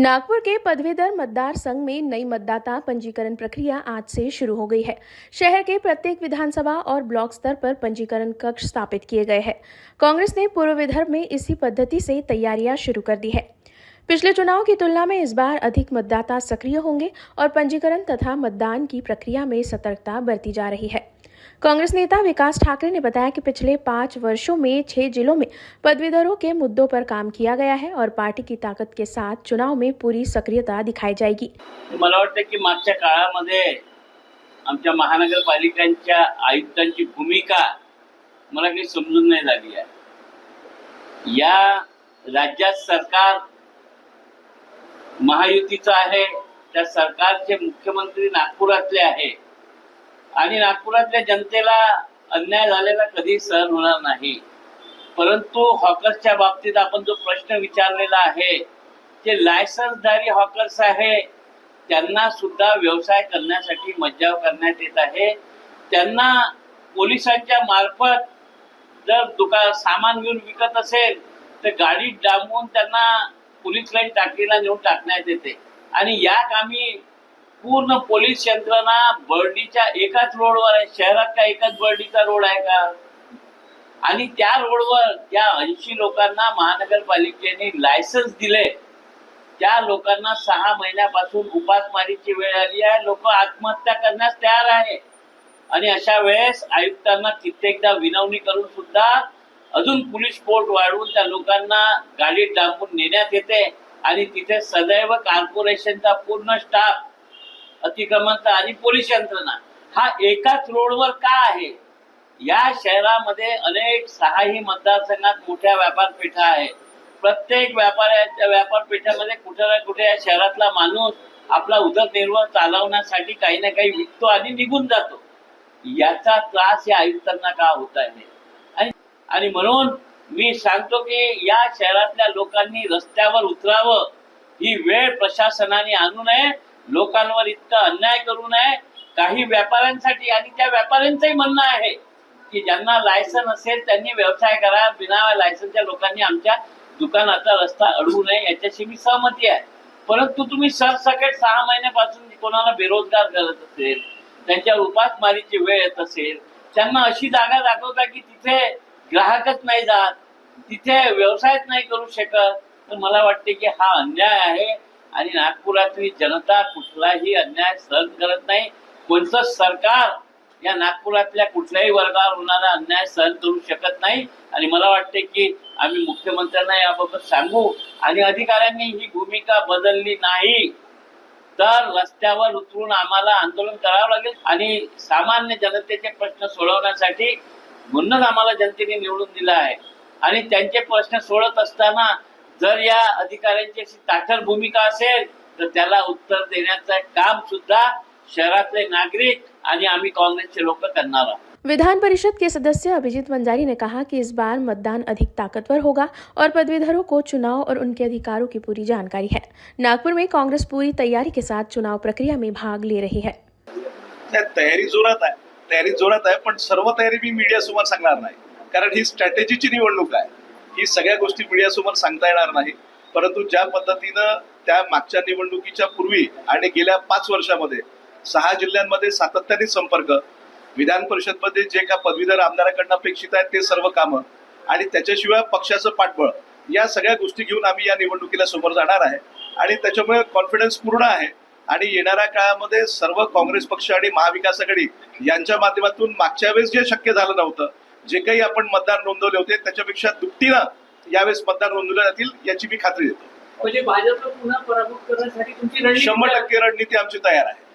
नागपुर के पदवीधर मतदार संघ में नई मतदाता पंजीकरण प्रक्रिया आज से शुरू हो गई है। शहर के प्रत्येक विधानसभा और ब्लॉक स्तर पर पंजीकरण कक्ष स्थापित किए गए हैं। कांग्रेस ने पूर्व विदर्भ में इसी पद्धति से तैयारियाँ शुरू कर दी है। पिछले चुनाव की तुलना में इस बार अधिक मतदाता सक्रिय होंगे और पंजीकरण तथा मतदान की प्रक्रिया में सतर्कता बरती जा रही है। कांग्रेस नेता विकास ठाकरे ने बताया कि पिछले पाँच वर्षों में छह जिलों में पदवीधरों के मुद्दों पर काम किया गया है और पार्टी की ताकत के साथ चुनाव में पूरी सक्रियता दिखाई जाएगी। मला वाटतं की मागच्या काळामध्ये आमच्या महानगरपालिकांच्या आयुक्तांची भूमिका मला काही समजून नाही झाली आहे. या राज्यात सरकार महायुतीचं आहे, त्या सरकारचे मुख्यमंत्री नागपुरातले आहे. आणि नागपुरातल्या जनतेला अन्याय झालेला कधी सहन होणार नाही. परंतु हॉकर्सच्या बाबतीत आपण जो प्रश्न विचारलेला आहे जे लायसन्सधारी हॉकर्स आहे त्यांना सुद्धा व्यवसाय करण्यासाठी मज्जाव करण्यात येत आहे. त्यांना पोलिसांच्या मार्फत जर दुकान सामान घेऊन विकत असेल तर गाडीत डांबून त्यांना पोलीस लाईन टाकीला नेऊन टाकण्यात येते. आणि या कामी पूर्ण पोलीस यंत्रणा बर्डीच्या एकाच रोडवर आहे. शहरात का एकाच बर्डीचा रोड आहे का? आणि त्या रोडवर त्या ऐंशी लोकांना महानगरपालिकेने लायसन्स दिले. त्या लोकांना सहा महिन्यापासून उपासमारीची वेळ आली आहे. लोक आत्महत्या करण्यास तयार आहे. आणि अशा वेळेस आयुक्तांना कित्येकदा विनवणी करून सुद्धा अजून पोलीस फोर्ट वाढवून त्या लोकांना गाडीत डांबून नेण्यात येते. आणि तिथे सदैव कॉर्पोरेशनचा पूर्ण स्टाफ अतिक्रमणता आणि पोलीस यंत्रणा. हा एकाच रोडवर का आहे? या शहरामध्ये अनेक सहाही मतदारसंघात मोठ्या व्यापारपेठा आहे प्रत्येक व्यापाऱ्याच्या व्यापारपेठामध्ये कुठे ना कुठे या शहरातला माणूस आपला उदरनिर्वाह चालवण्यासाठी काही ना काही विकतो आणि निघून जातो. याचा त्रास या आयुक्तांना का होत आहे? आणि आणि म्हणून मी सांगतो की या शहरातल्या लोकांनी रस्त्यावर उतरावं ही वेळ प्रशासनाने आणू नये. लोकांवर इतका अन्याय करू नये. काही व्यापाऱ्यांसाठी आणि त्या व्यापाऱ्यांचंही म्हणणं आहे की ज्यांना लायसन असेल त्यांनी व्यवसाय करा. बिना लायसनच्या लोकांनी आमच्या दुकानाचा रस्ता अडवू नये. याच्याशी मी सहमती आहे. परंतु तुम्ही सरसकट सहा महिन्यापासून कोणाला बेरोजगार करत असेल त्यांच्यावर उपासमारीची वेळ येत असेल त्यांना अशी जागा दाखवता की तिथे ग्राहकच नाही जात तिथे व्यवसायच नाही करू शकत तर मला वाटते की हा अन्याय आहे. आणि नागपुरातली जनता कुठलाही अन्याय सहन करत नाही. कोणतं सरकार या नागपुरातल्या कुठल्याही वर्गावर होणारा अन्याय सहन करू शकत नाही. आणि मला वाटते की आम्ही मुख्यमंत्र्यांना याबाबत सांगू. आणि अधिकाऱ्यांनी ही भूमिका बदलली नाही तर रस्त्यावर उतरून आम्हाला आंदोलन करावं लागेल. आणि सामान्य जनतेचे प्रश्न सोडवण्यासाठी म्हणूनच आम्हाला जनतेने निवडून दिला आहे. आणि त्यांचे प्रश्न सोडत असताना जर या अधिकाऱ्यांची अशी ताठर भूमिका असेल तर त्याला उत्तर देण्याचं काम सुद्धा शहरातले नागरिक आणि आम्ही काँग्रेसचे लोक करणार आहोत. विधान परिषद के सदस्य अभिजीत वंजारी ने कहा कि इस बार मतदान अधिक ताकतवर होगा और पदवीधरों को चुनाव और उनके अधिकारों की पूरी जानकारी है। नागपुर में कांग्रेस पूरी तैयारी के साथ चुनाव प्रक्रिया में भाग ले रही है। त्या तयारी जोरात आहे तयारी जोरात आहे पण सर्व तयारी मी मीडियासमोर सांगणार नाही. कारण ही स्ट्रॅटेजीची निवडणूक आहे. ही सगळ्या गोष्टी मीडियासमोर सांगता येणार नाही. परंतु ज्या पद्धतीनं त्या मागच्या निवडणुकीच्या पूर्वी आणि गेल्या पाच वर्षामध्ये सहा जिल्ह्यांमध्ये सातत्याने संपर्क विधान परिषदमध्ये जे का पदवीधर आमदाराकडनं अपेक्षित आहेत ते सर्व कामं आणि त्याच्याशिवाय पक्षाचं पाठबळ या सगळ्या गोष्टी घेऊन आम्ही या निवडणुकीला समोर जाणार आहे. आणि त्याच्यामुळे कॉन्फिडन्स पूर्ण आहे. आणि येणाऱ्या काळामध्ये सर्व काँग्रेस पक्ष आणि महाविकास आघाडी यांच्या माध्यमातून मागच्या वेळेस जे शक्य झालं नव्हतं जे काही आपण मतदार नोंदवले होते त्याच्यापेक्षा दुपटीनं यावेळेस मतदार नोंदवले जातील याची मी खात्री देतो म्हणजे भाजपला पुन्हा पराभूत करण्यासाठी तुमची शंभर? टक्के रणनीती आमची तयार आहे